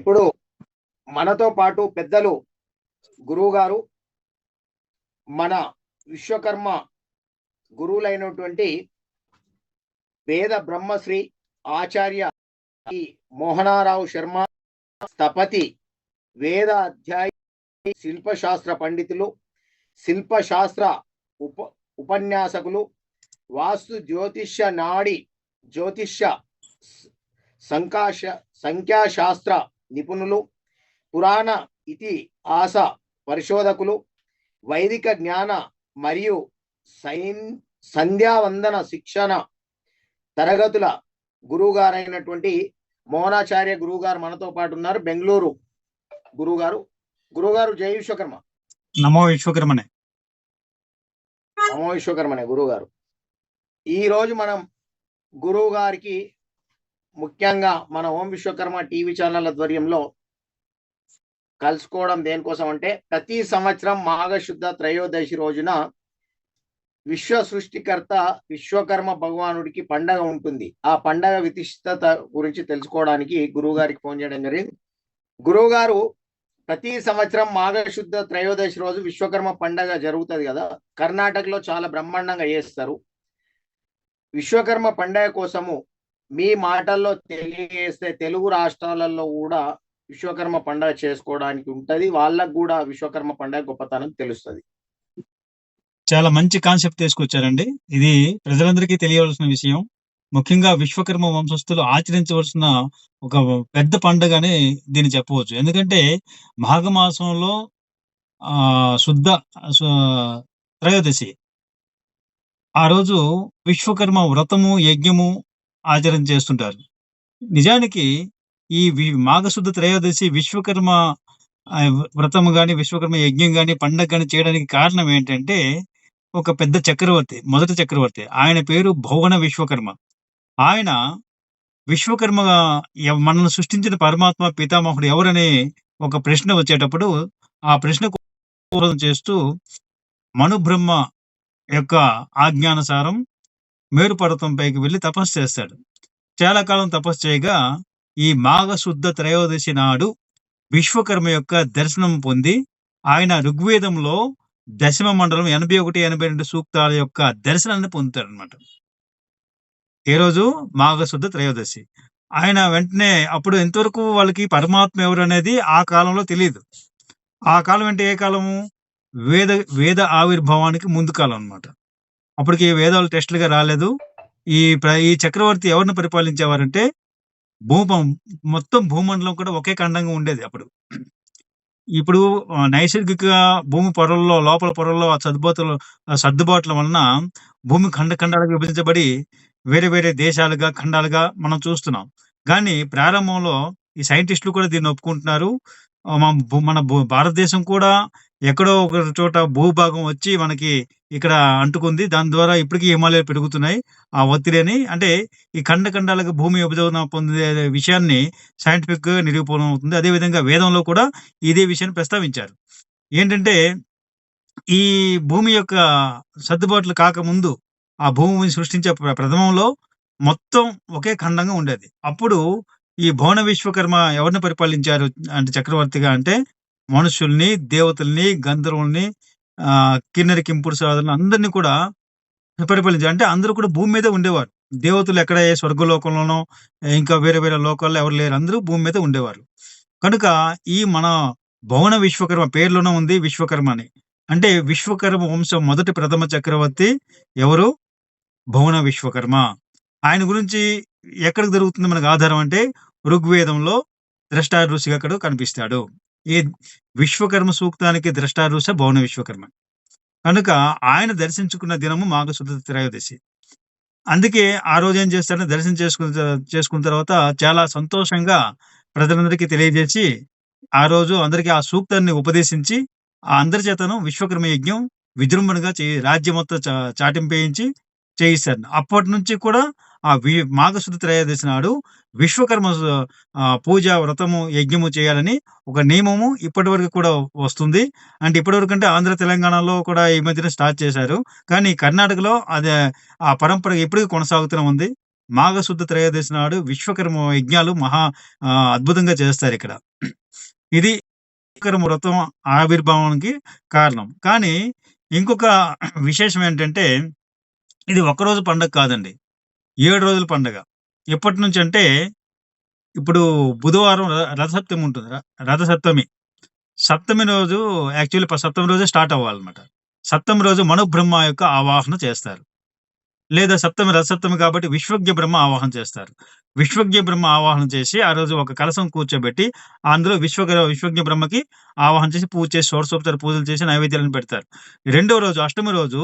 ఇప్పుడు మనతో పాటు పెద్దలు గురువు గారు మన విశ్వకర్మ గురువులైనటువంటి వేద బ్రహ్మశ్రీ ఆచార్య మోహనారావు శర్మ స్థపతి వేద అధ్యాయ శిల్పశాస్త్ర పండితులు శిల్పశాస్త్ర ఉప ఉపన్యాసకులు వాస్తు జ్యోతిష్య నాడి జ్యోతిష్య సంకాశ సంఖ్యాశాస్త్ర నిపుణులు పురాణ ఇతిహాస పరిశోధకులు వైదిక జ్ఞాన మరియు సైన్ సంధ్యావందన శిక్షణ తరగతుల గురువుగారైనటువంటి మోహనాచార్య గురువు గారు మనతో పాటు ఉన్నారు. బెంగళూరు గురువు గారు గురువు గారు జై విశ్వకర్మ. నమో విశ్వకర్మనే. నమో విశ్వకర్మనే గురువు గారు ఈ రోజు మనం గురువు గారికి ముఖ్యంగా మన ఓం విశ్వకర్మ టీవీ ఛానల్ ఆధ్వర్యంలో కలుసుకోవడం దేనికోసం అంటే ప్రతి సంవత్సరం మాఘశుద్ధ త్రయోదశి రోజున విశ్వ సృష్టికర్త విశ్వకర్మ భగవానుడికి పండగ ఉంటుంది. ఆ పండగ విశిష్టత గురించి తెలుసుకోవడానికి గురువు గారికి ఫోన్ చేయడం జరిగింది. గురువు గారు ప్రతి సంవత్సరం మాఘశుద్ధ త్రయోదశి రోజు విశ్వకర్మ పండగ జరుగుతుంది కదా. కర్ణాటకలో చాలా బ్రహ్మాండంగా చేస్తారు. విశ్వకర్మ పండగ కోసము మీ మాటల్లో తెలియజేస్తే తెలుగు రాష్ట్రాలలో కూడా విశ్వకర్మ పండగ చేసుకోవడానికి ఉంటది. వాళ్ళకు కూడా విశ్వకర్మ పండగ గొప్పతనం తెలుస్తుంది. చాలా మంచి కాన్సెప్ట్ తీసుకొచ్చారండి. ఇది ప్రజలందరికీ తెలియవలసిన విషయం. ముఖ్యంగా విశ్వకర్మ వంశస్థులు ఆచరించవలసిన ఒక పెద్ద పండుగని దీన్ని చెప్పవచ్చు. ఎందుకంటే మాఘమాసంలో ఆ శుద్ధ సు- త్రయోదశి. ఆ రోజు విశ్వకర్మ వ్రతము యజ్ఞము ఆచరణ చేస్తుంటారు. నిజానికి ఈ వి- మాఘశుద్ధ త్రయోదశి విశ్వకర్మ వ్రతం కానీ విశ్వకర్మ యజ్ఞం కానీ పండగ కానీ చేయడానికి కారణం ఏంటంటే ఒక పెద్ద చక్రవర్తి మొదటి చక్రవర్తి. ఆయన పేరు భువన విశ్వకర్మ. ఆయన విశ్వకర్మ మనల్ని సృష్టించిన పరమాత్మ పితామహుడు ఎవరనే ఒక ప్రశ్న వచ్చేటప్పుడు ఆ ప్రశ్నకు చేస్తూ మనుబ్రహ్మ యొక్క ఆజ్ఞానుసారం మేరు పర్వతం పైకి తపస్సు చేస్తాడు. చాలా కాలం తపస్సు చేయగా ఈ మాఘశుద్ధ త్రయోదశి నాడు విశ్వకర్మ యొక్క దర్శనం పొంది ఆయన ఋగ్వేదంలో దశమ మండలం ఎనభై ఒకటి ఎనభై రెండు సూక్తాల యొక్క దర్శనాన్ని పొందుతాడు అనమాట ఏ రోజు? మాఘశుద్ధ త్రయోదశి. ఆయన వెంటనే అప్పుడు ఎంతవరకు వాళ్ళకి పరమాత్మ ఎవరు అనేది ఆ కాలంలో తెలియదు ఆ కాలం అంటే ఏ కాలము? వేద వేద ఆవిర్భావానికి ముందు కాలం అన్నమాట అప్పటికి వేదాలు టెస్టులుగా రాలేదు. ఈ ఈ చక్రవర్తి ఎవరిని పరిపాలించేవారంటే భూమ మొత్తం భూమండలం కూడా ఒకే ఖండంగా ఉండేది అప్పుడు. ఇప్పుడు నైసర్గిక భూమి పొరల్లో లోపల పొరల్లో సర్దుబాతులు సర్దుబాట్ల వలన భూమి ఖండ ఖండాలుగా విభజించబడి వేరే వేరే దేశాలుగా ఖండాలుగా మనం చూస్తున్నాం. కానీ ప్రారంభంలో ఈ సైంటిస్టులు కూడా దీన్ని ఒప్పుకుంటున్నారు. మన మన భూ- భారతదేశం కూడా ఎక్కడో ఒక చోట భూభాగం వచ్చి మనకి ఇక్కడ అంటుకుంది. దాని ద్వారా ఇప్పటికీ హిమాలయాలు పెరుగుతున్నాయి. ఆ ఒత్తిడిని అంటే ఈ ఖండ ఖండాలకు భూమి విభజన పొందే విషయాన్ని సైంటిఫిక్ నిరూపణ అవుతుంది. అదే విధంగా వేదంలో కూడా ఇదే విషయాన్ని ప్రస్తావించారు. ఏంటంటే ఈ భూమి యొక్క సర్దుబాట్లు కాకముందు ఆ భూమిని సృష్టించే ప్రథమంలో మొత్తం ఒకే ఖండంగా ఉండేది. అప్పుడు ఈ భువన విశ్వకర్మ ఎవరిని పరిపాలించారు అంటే చక్రవర్తిగా అంటే మనుషుల్ని దేవతల్ని గంధర్వుల్ని ఆ కిన్నెర కింపుడు సాధులను అందరినీ కూడా పరిపాలించారు. అంటే అందరూ కూడా భూమి మీదే ఉండేవారు. దేవతలు ఎక్కడ ఏ స్వర్గలోకంలోనో ఇంకా వేరే వేరే లోకాల్లో ఎవరు లేరు. అందరూ భూమి మీద ఉండేవారు. కనుక ఈ మన భువన విశ్వకర్మ పేర్లోనే ఉంది విశ్వకర్మ అని అంటే విశ్వకర్మ వంశం మొదటి ప్రథమ చక్రవర్తి ఎవరు? భువన విశ్వకర్మ. ఆయన గురించి ఎక్కడికి దొరుకుతుంది మనకు ఆధారం అంటే ఋగ్వేదంలో ద్రష్టారుషిగా అక్కడ కనిపిస్తాడు. ఈ విశ్వకర్మ సూక్తానికి ద్రష్టారుష భవన విశ్వకర్మ. కనుక ఆయన దర్శించుకున్న దినము మాఘశుద్ధ త్రయోదశి. అందుకే ఆ రోజు ఏం చేస్తాడని దర్శనం చేసుకున్న చేసుకున్న తర్వాత చాలా సంతోషంగా ప్రజలందరికీ తెలియజేసి ఆ రోజు అందరికీ ఆ సూక్తాన్ని ఉపదేశించి ఆ అందరి చేతను విశ్వకర్మ యజ్ఞం విజృంభణగా చే రాజ్యం మొత్తం చా చాటింపేయించి చేయిస్తారు అప్పటి నుంచి కూడా ఆ వి మాఘశుద్ధ త్రయోదశి నాడు విశ్వకర్మ పూజ వ్రతము యజ్ఞము చేయాలని ఒక నియమము ఇప్పటి వరకు కూడా వస్తుంది అంటే ఇప్పటి వరకు అంటే ఆంధ్ర తెలంగాణలో కూడా ఈ మధ్యన స్టార్ట్ చేశారు కానీ కర్ణాటకలో అదే ఆ పరంపర ఇప్పటికీ కొనసాగుతూనే ఉంది మాఘశుద్ధ త్రయోదశి నాడు విశ్వకర్మ యజ్ఞాలు మహా అద్భుతంగా చేస్తారు ఇక్కడ ఇది విశ్వకర్మ వ్రతం ఆవిర్భావానికి కారణం. కానీ ఇంకొక విశేషం ఏంటంటే ఇది ఒక్కరోజు పండగ కాదండి. ఏడు రోజుల పండగ. ఎప్పటినుంచంటే ఇప్పుడు బుధవారం ర రథసప్తమి ఉంటుంది. ర రథసప్తమి. సప్తమి రోజు యాక్చువల్లీ సప్తమి రోజే స్టార్ట్ అవ్వాలన్నమాట. సప్తమి రోజు మనుబ్రహ్మ యొక్క ఆవాహన చేస్తారు. లేదా సప్తమి రథసప్తమి కాబట్టి విశ్వజ్ఞ బ్రహ్మ ఆవాహన చేస్తారు. విశ్వజ్ఞ బ్రహ్మ ఆవాహన చేసి ఆ రోజు ఒక కలసం కూర్చోబెట్టి అందులో విశ్వ విశ్వజ్ఞ బ్రహ్మకి ఆవాహన చేసి పూజ చేసి షోడశోపచార పూజలు చేసి నైవేద్యాలను పెడతారు. రెండో రోజు అష్టమి రోజు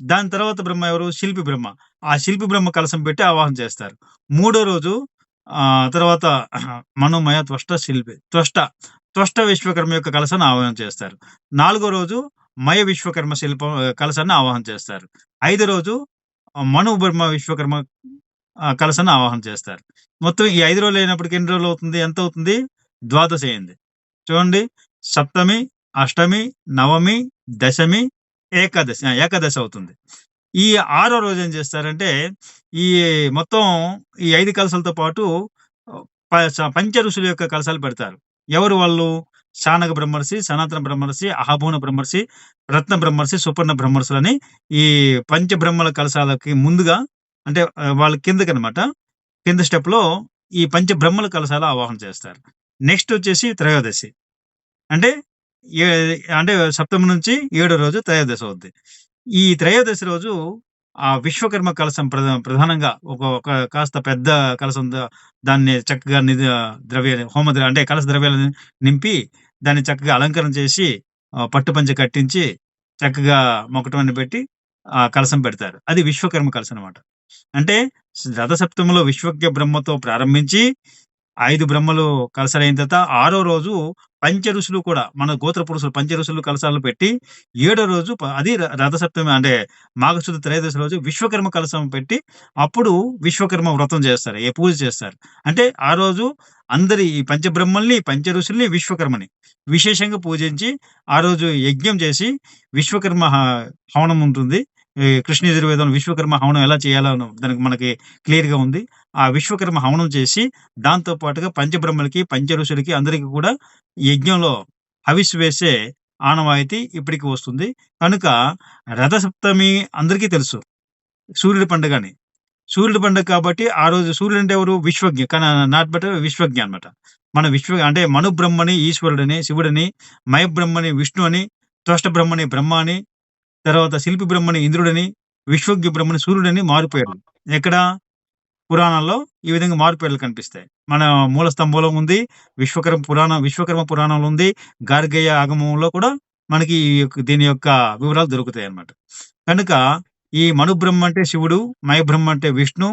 దాని తర్వాత బ్రహ్మ ఎవరు? శిల్పి బ్రహ్మ. ఆ శిల్పి బ్రహ్మ కలశం పెట్టి ఆవాహన చేస్తారు. మూడో రోజు ఆ తర్వాత మనోమయ త్వష్ట శిల్పి త్వష్ట, త్వష్ట విశ్వకర్మ యొక్క కలసాన్ని ఆవాహన చేస్తారు. నాలుగో రోజు మయ విశ్వకర్మ శిల్పం కలశాన్ని ఆవాహన చేస్తారు. ఐదో రోజు మను బ్రహ్మ విశ్వకర్మ కలసాన్ని కలశాన్ని ఆవాహన చేస్తారు. మొత్తం ఈ ఐదు రోజులు అయినప్పటికి ఎన్ని రోజులు అవుతుంది? ఎంత అవుతుంది? ద్వాదశి అయింది. చూడండి సప్తమి, అష్టమి, నవమి, దశమి, ఏకాదశి. ఏకాదశి అవుతుంది. ఈ ఆరో రోజు ఏం చేస్తారంటే ఈ మొత్తం ఈ ఐదు కలశాలతో పాటు ప పంచ ఋషుల యొక్క కలశాలు పెడతారు. ఎవరు వాళ్ళు? శానక బ్రహ్మర్షి, సనాతన బ్రహ్మర్షి, అహభూన బ్రహ్మర్షి, రత్న బ్రహ్మర్షి, సుపర్ణ బ్రహ్మర్షులని ఈ పంచబ్రహ్మల కలశాలకి ముందుగా అంటే వాళ్ళ వాళ్ళ కిందకనమాట. కింద స్టెప్‌లో ఈ పంచబ్రహ్మల కలశాల ఆవాహన చేస్తారు. నెక్స్ట్ వచ్చేసి త్రయోదశి. అంటే అంటే సప్తమి నుంచి ఏడో రోజు త్రయోదశి అవుద్ది. ఈ త్రయోదశి రోజు ఆ విశ్వకర్మ కలశం ప్రధా ప్రధానంగా ఒక ఒక కాస్త పెద్ద కలశం దాన్ని చక్కగా నిద ద్రవ్య హోమ అంటే కలశ ద్రవ్యాలను నింపి దాన్ని చక్కగా అలంకరణ చేసి పట్టు పంచ కట్టించి చక్కగా మొక్కటమని పెట్టి ఆ కలశం పెడతారు. అది విశ్వకర్మ కలశం అన్నమాట. అంటే రథసప్తమిలో విశ్వజ్ఞ బ్రహ్మతో ప్రారంభించి ఐదు బ్రహ్మలు కలసలైన తర్వాత ఆరో రోజు పంచ ఋషులు కూడా మన గోత్ర పురుషులు పంచ ఋషులు కలశాలు పెట్టి ఏడో రోజు ప అది ర రథసప్తమి అంటే మాఘశుద్ధ త్రయోదశి రోజు విశ్వకర్మ కలశం పెట్టి అప్పుడు విశ్వకర్మ వ్రతం చేస్తారు. ఏ పూజ చేస్తారు. అంటే ఆ రోజు అందరి ఈ పంచబ్రహ్మల్ని, పంచ ఋషుల్ని, విశ్వకర్మని విశేషంగా పూజించి ఆ రోజు యజ్ఞం చేసి విశ్వకర్మ హ హవనం ఉంటుంది. కృష్ణ యజుర్వేదం విశ్వకర్మ హవనం ఎలా చేయాలో దానికి మనకి క్లియర్‌గా ఉంది. ఆ విశ్వకర్మ హవనం చేసి దాంతో పాటుగా పంచబ్రహ్మలకి, పంచ అందరికీ అందరికి కూడా యజ్ఞంలో హవిస్ వేసే ఆనవాయితీ ఇప్పటికి వస్తుంది. కనుక రథసప్తమి అందరికీ తెలుసు. సూర్యుడి పండుగని. సూర్యుడి పండుగ కాబట్టి ఆ రోజు సూర్యుడు అంటే ఎవరు? విశ్వజ్ఞ. కానీ నాట్ బట్ విశ్వజ్ఞ అన్నమాట. మన విశ్వ అంటే మనుబ్రహ్మని ఈశ్వరుడని, శివుడని, మయబ్రహ్మని విష్ణు అని, త్వష్ట బ్రహ్మని బ్రహ్మ అని, తర్వాత శిల్పి బ్రహ్మని ఇంద్రుడని, విశ్వజ్ఞ బ్రహ్మని సూర్యుడని మారిపోయాడు ఎక్కడ? పురాణాల్లో ఈ విధంగా మారుపేర్లు కనిపిస్తాయి. మన మూల స్తంభంలో ఉంది. విశ్వకర్మ పురాణం విశ్వకర్మ పురాణంలో ఉంది. గార్గేయ ఆగమంలో కూడా మనకి ఈ యొక్క దీని యొక్క వివరాలు దొరుకుతాయి అన్నమాట కనుక ఈ మనుబ్రహ్మ అంటే శివుడు, మయ బ్రహ్మ అంటే విష్ణు,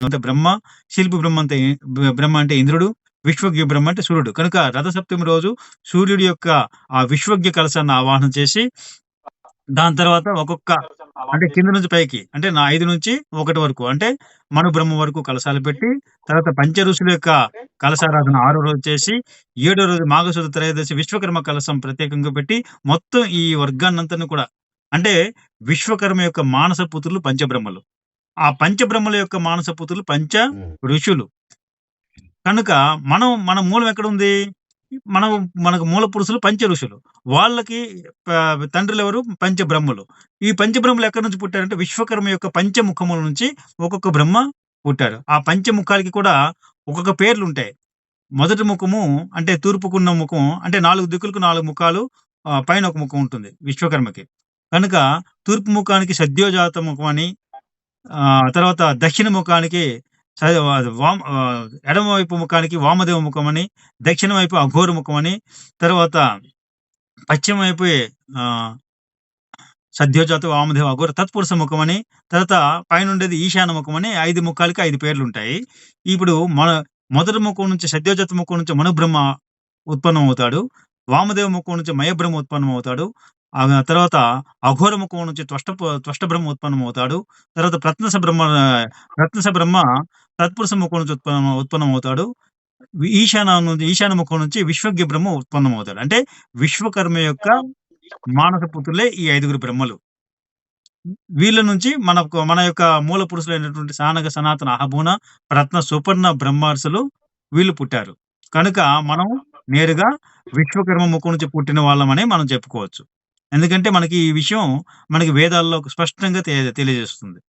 అంటే బ్రహ్మ, శిల్పి బ్రహ్మ అంటే బ్రహ్మ అంటే ఇంద్రుడు, విశ్వజ్ఞ బ్రహ్మ అంటే సూర్యుడు. కనుక రథసప్తమి రోజు సూర్యుడి యొక్క ఆ విశ్వజ్ఞ కలశాన్ని ఆవాహన చేసి దాని తర్వాత ఒక్కొక్క అంటే కింద నుంచి పైకి అంటే నా 5 నుంచి 1 వరకు అంటే మను బ్రహ్మ వరకు కలశాలు పెట్టి తర్వాత పంచ ఋషుల యొక్క కలశారాధన ఆరో రోజు చేసి ఏడో రోజు మాఘశుద్ధ త్రయోదశి విశ్వకర్మ కలశం ప్రత్యేకంగా పెట్టి మొత్తం ఈ వర్గాన్నంతని కూడా అంటే విశ్వకర్మ యొక్క మానస పుత్రులు పంచబ్రహ్మలు. ఆ పంచబ్రహ్మల యొక్క మానస పుత్రులు పంచ. ఋషులు. కనుక మనం మన మూలం ఎక్కడుంది? మనం మనకు మూల పురుషులు పంచ ఋషులు. వాళ్ళకి తండ్రులు ఎవరు పంచబ్రహ్మలు. ఈ పంచబ్రహ్మలు ఎక్కడి నుంచి పుట్టారంటే విశ్వకర్మ యొక్క పంచముఖముల నుంచి ఒక్కొక్క బ్రహ్మ పుట్టారు. ఆ పంచముఖాలకి కూడా ఒక్కొక్క పేర్లు ఉంటాయి మొదటి ముఖము అంటే తూర్పుకున్న ముఖం అంటే నాలుగు దిక్కులకు నాలుగు ముఖాలు పైన ఒక ముఖం ఉంటుంది విశ్వకర్మకి. కనుక తూర్పు ముఖానికి సద్యోజాత ముఖం అని ఆ తర్వాత దక్షిణ ముఖానికి వామ ఎడమ వైపు ముఖానికి వామదేవ ముఖం అని, దక్షిణ వైపు అఘోర ముఖం అని, తర్వాత పశ్చిమ వైపు సద్యోజాత, వామదేవ, అఘోర తత్పురుష ముఖం అని, తర్వాత పైనుండేది ఈశాన ముఖం అని 5 ముఖాలకి 5 పేర్లుంటాయి. ఇప్పుడు మన మొదటి ముఖం నుంచి సద్యోజాత ముఖం నుంచి మనుబ్రహ్మ ఉత్పన్నమవుతాడు. వామదేవ ముఖం నుంచి మయబ్రహ్మ ఉత్పన్నమవుతాడు. ఆ తర్వాత అఘోర ముఖం నుంచి త్వష్ట త్వష్ట బ్రహ్మ ఉత్పన్నమవుతాడు. తర్వాత ప్రత్నస బ్రహ్మ ప్రత్నస బ్రహ్మ తత్పురుష ముఖం నుంచి ఉత్పన్న ఉత్పన్నమవుతాడు. ఈశాన నుంచి ఈశాన ముఖం నుంచి విశ్వజ్ఞ బ్రహ్మ ఉత్పన్నమవుతాడు. అంటే విశ్వకర్మ యొక్క మానస పుత్రులే ఈ ఐదుగురు బ్రహ్మలు. వీళ్ళ నుంచి మనకు మన యొక్క మూల పురుషులైనటువంటి సానగ సనాతన అహబూన రత్న సుపర్ణ బ్రహ్మర్షులు వీళ్ళు పుట్టారు కనుక మనం నేరుగా విశ్వకర్మ ముఖం నుంచి పుట్టిన వాళ్ళమని మనం చెప్పుకోవచ్చు ఎందుకంటే మనకి ఈ విషయం మనకి వేదాల్లో స్పష్టంగా తెలియజేస్తుంది